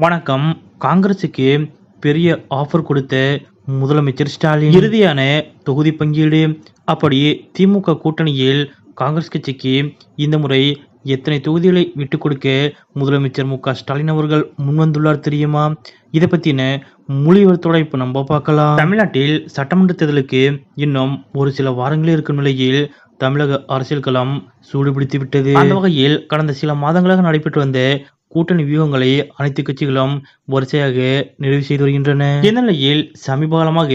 வணக்கம். காங்கிரசுக்கு பெரிய ஆஃபர் கொடுத்த முதலமைச்சர் ஸ்டாலின். இறுதியான தொகுதி பங்கீடு. அப்படி திமுக கூட்டணியில் காங்கிரஸ் கட்சிக்கு இந்த முறை எத்தனை தொகுதிகளை விட்டுக் கொடுக்க முதலமைச்சர் மு க ஸ்டாலின் அவர்கள் முன்வந்துள்ளார் தெரியுமா? இதை பத்தின முழு விவரத்தோட இப்ப நம்ம பார்க்கலாம். தமிழ்நாட்டில் சட்டமன்ற தேர்தலுக்கு இன்னும் ஒரு சில வாரங்களே இருக்கும் நிலையில் தமிழக அரசியல் களம் சூடுபிடித்து விட்டது அந்த வகையில் கடந்த சில மாதங்களாக நடைபெற்று வந்த கூட்டணி வியூகங்களை அனைத்து கட்சிகளும் வரிசையாக நிறைவு செய்து வருகின்றன. இந்த நிலையில் சமீப காலமாக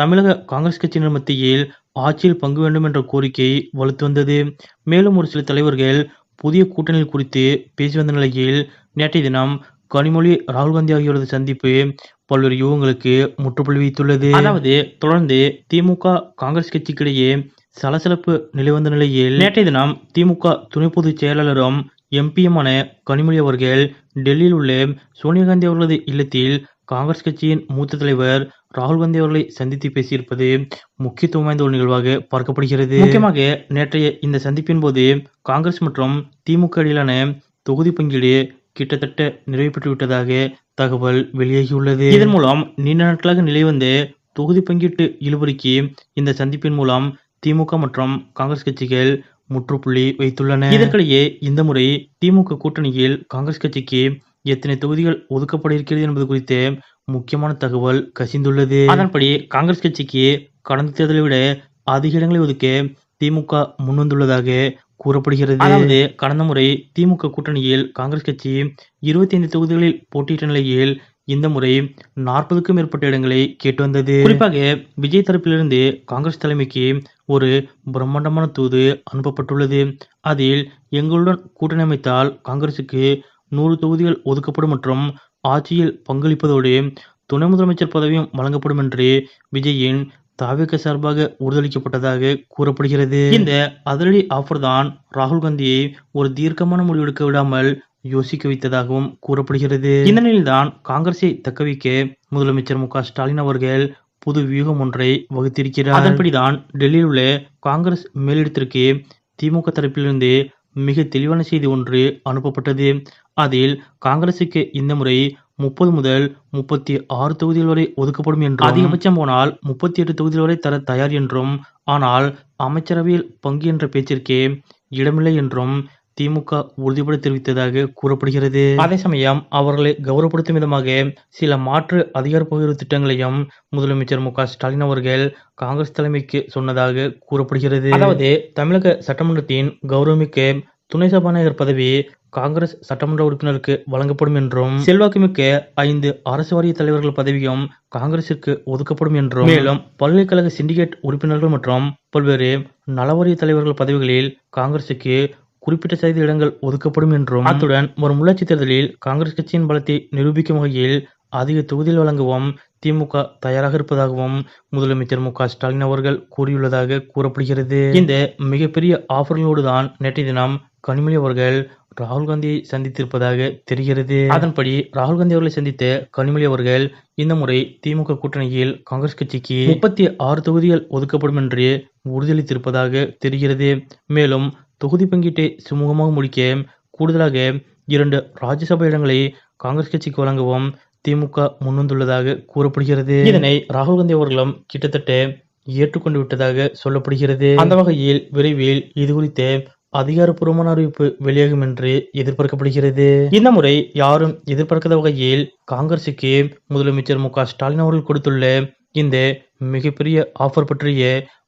தமிழக காங்கிரஸ் கட்சியினர் மத்தியில் ஆட்சியில் பங்கு வேண்டும் என்ற கோரிக்கை வலுத்து வந்தது. மேலும் ஒரு சில தலைவர்கள் புதிய கூட்டணிகள் குறித்து பேசி வந்த நிலையில் நேற்றைய தினம் கனிமொழி ராகுல் காந்தி ஆகியோரது சந்திப்பு பல்வேறு யுகங்களுக்கு முற்றுப்புள்ளி வைத்துள்ளது. அதாவது தொடர்ந்து திமுக காங்கிரஸ் கட்சிக்கிடையே சலசலப்பு நிலவந்த நிலையில் நேற்றைய தினம் திமுக துணை பொதுச் செயலாளரும் எம்பியுமான கனிமொழி அவர்கள் டெல்லியில் உள்ள சோனியா காந்தி அவர்களது இல்லத்தில் காங்கிரஸ் கட்சியின் மூத்த தலைவர் ராகுல் காந்தி அவர்களை சந்தித்து பேசியிருப்பது முக்கியத்துவம் வாய்ந்த ஒரு நிகழ்வாக பார்க்கப்படுகிறது. முக்கியமாக நேற்றைய இந்த சந்திப்பின் போது காங்கிரஸ் மற்றும் திமுக இடையிலான தொகுதி பங்கீடு கிட்டத்தட்ட நிறைவு விட்டதாக தகவல் வெளியாகியுள்ளது. இதன் மூலம் நீண்ட நாட்களாக நிலைவந்த தொகுதி பங்கீட்டு இழுபறிக்கு இந்த சந்திப்பின் மூலம் திமுக மற்றும் காங்கிரஸ் கட்சிகள் முற்றுப்புள்ளி வைத்துள்ளன. இதற்கிடையே இந்த முறை திமுக கூட்டணியில் காங்கிரஸ் கட்சிக்கு எத்தனை தொகுதிகள் ஒதுக்கப்பட இருக்கிறது என்பது குறித்து முக்கியமான தகவல் கசிந்துள்ளது. அதன்படி காங்கிரஸ் கட்சிக்கு கடந்த தேர்தலை விட அதிக இடங்களை ஒதுக்க திமுக முன்வந்துள்ளதாக கூறப்படுகிறது. அதாவது கடந்த முறை திமுக கூட்டணியில் காங்கிரஸ் கட்சி இருபத்தி ஐந்து தொகுதிகளில் போட்டியிட்ட நிலையில் இந்த முறை நாற்பதுக்கும் மேற்பட்ட இடங்களை கேட்டு வந்தது. குறிப்பாக விஜய் தரப்பிலிருந்து காங்கிரஸ் தலைமைக்கு ஒரு பிரம்மாண்டமான தூது அனுப்பப்பட்டுள்ளது. அதில் எங்களுடன் கூட்டணி அமைத்தால் காங்கிரசுக்கு நூறு தொகுதிகள் ஒதுக்கப்படும் மற்றும் ஆட்சியில் பங்களிப்பதோடு துணை முதலமைச்சர் பதவியும் வழங்கப்படும் என்று விஜயின் தாவிக சார்பாக உறுதியளிக்கப்பட்டதாக கூறப்படுகிறது. இந்த அதிரடி ஆஃபர் தான் ராகுல் காந்தியை ஒரு தீர்க்கமான முடிவெடுக்க விடாமல் யோசிக்க வைத்ததாகவும் கூறப்படுகிறது. இந்த நிலையில்தான் காங்கிரஸை தக்கவைக்க முதலமைச்சர் மு க ஸ்டாலின் அவர்கள் புது வியூகம் ஒன்றை வகுத்திருக்கிறார். அதன்படிதான் டெல்லியில் உள்ள காங்கிரஸ் மேலிடத்திற்கு திமுக தரப்பிலிருந்து மிக தெளிவான செய்தி ஒன்று அனுப்பப்பட்டது. அதில் காங்கிரசுக்கு இந்த முறை முப்பது முதல் முப்பத்தி ஆறு தொகுதிகள் வரை ஒதுக்கப்படும் என்றும் அதிகபட்சம் போனால் முப்பத்தி எட்டு தொகுதிகள் வரை தர தயார் என்றும் ஆனால் அமைச்சரவையில் பங்கு என்ற பேச்சிற்கே இடமில்லை என்றும் திமுக உறுதிபட தெரிவித்ததாக கூறப்படுகிறது. அதே சமயம் அவர்களை கௌரவப்படுத்தும் விதமாக சில மாற்று அதிகாரப்பகிர்வு திட்டங்களையும் முதலமைச்சர் மு க ஸ்டாலின் அவர்கள் காங்கிரஸ் தலைமைக்கு சொன்னதாக கூறப்படுகிறது. அதாவது தமிழக சட்டமன்றத்தின் கௌரவமிக்க துணை சபாநாயகர் பதவி காங்கிரஸ் சட்டமன்ற உறுப்பினருக்கு வழங்கப்படும் என்றும் செல்வாக்குமிக்க ஐந்து அரசு வாரிய தலைவர்கள் பதவியும் காங்கிரசிற்கு ஒதுக்கப்படும் என்றும் மேலும் பல்கலைக்கழக சிண்டிகேட் உறுப்பினர்கள் மற்றும் பல்வேறு நலவாரிய தலைவர்கள் பதவிகளில் காங்கிரசுக்கு குறிப்பிட்ட சதவீத இடங்கள் ஒதுக்கப்படும் என்றும் அத்துடன் வரும் உள்ளாட்சி தேர்தலில் காங்கிரஸ் கட்சியின் பலத்தை நிரூபிக்கும் வகையில் அதிக தொகுதிகள் வழங்கவும் திமுக தயாராக இருப்பதாகவும் முதலமைச்சர் மு க ஸ்டாலின் அவர்கள் கூறியுள்ளதாக கூறப்படுகிறது. இந்த மிகப்பெரிய ஆஃபர்களோடு தான் நேற்றைய தினம் கனிமொழி அவர்கள் ராகுல் காந்தியை சந்தித்திருப்பதாக தெரிகிறது. அதன்படி ராகுல் காந்தி அவர்களை சந்தித்த கனிமொழி அவர்கள் இந்த முறை திமுக கூட்டணியில் காங்கிரஸ் கட்சிக்கு முப்பத்தி ஆறு தொகுதிகள் ஒதுக்கப்படும் என்று உறுதியளித்திருப்பதாக தெரிகிறது. மேலும் தொகுதி பங்கீட்டை சுமூகமாக முடிக்க கூடுதலாக இரண்டு ராஜ்யசபா இடங்களை காங்கிரஸ் கட்சிக்கு வழங்கவும் திமுக முன்வந்துள்ளதாக கூறப்படுகிறது. இதனை ராகுல் காந்தி அவர்களும் கிட்டத்தட்ட ஏற்றுக்கொண்டு விட்டதாக சொல்லப்படுகிறது. அந்த வகையில் விரைவில் இது குறித்த அதிகாரப்பூர்வமான அறிவிப்பு வெளியாகும் என்று எதிர்பார்க்கப்படுகிறது. இந்த முறை யாரும் எதிர்பார்க்காத வகையில் காங்கிரசுக்கு முதலமைச்சர் மு க ஸ்டாலின் அவர்கள் கொடுத்துள்ள இந்த மிகப்பெரிய ஆஃபர் பற்றிய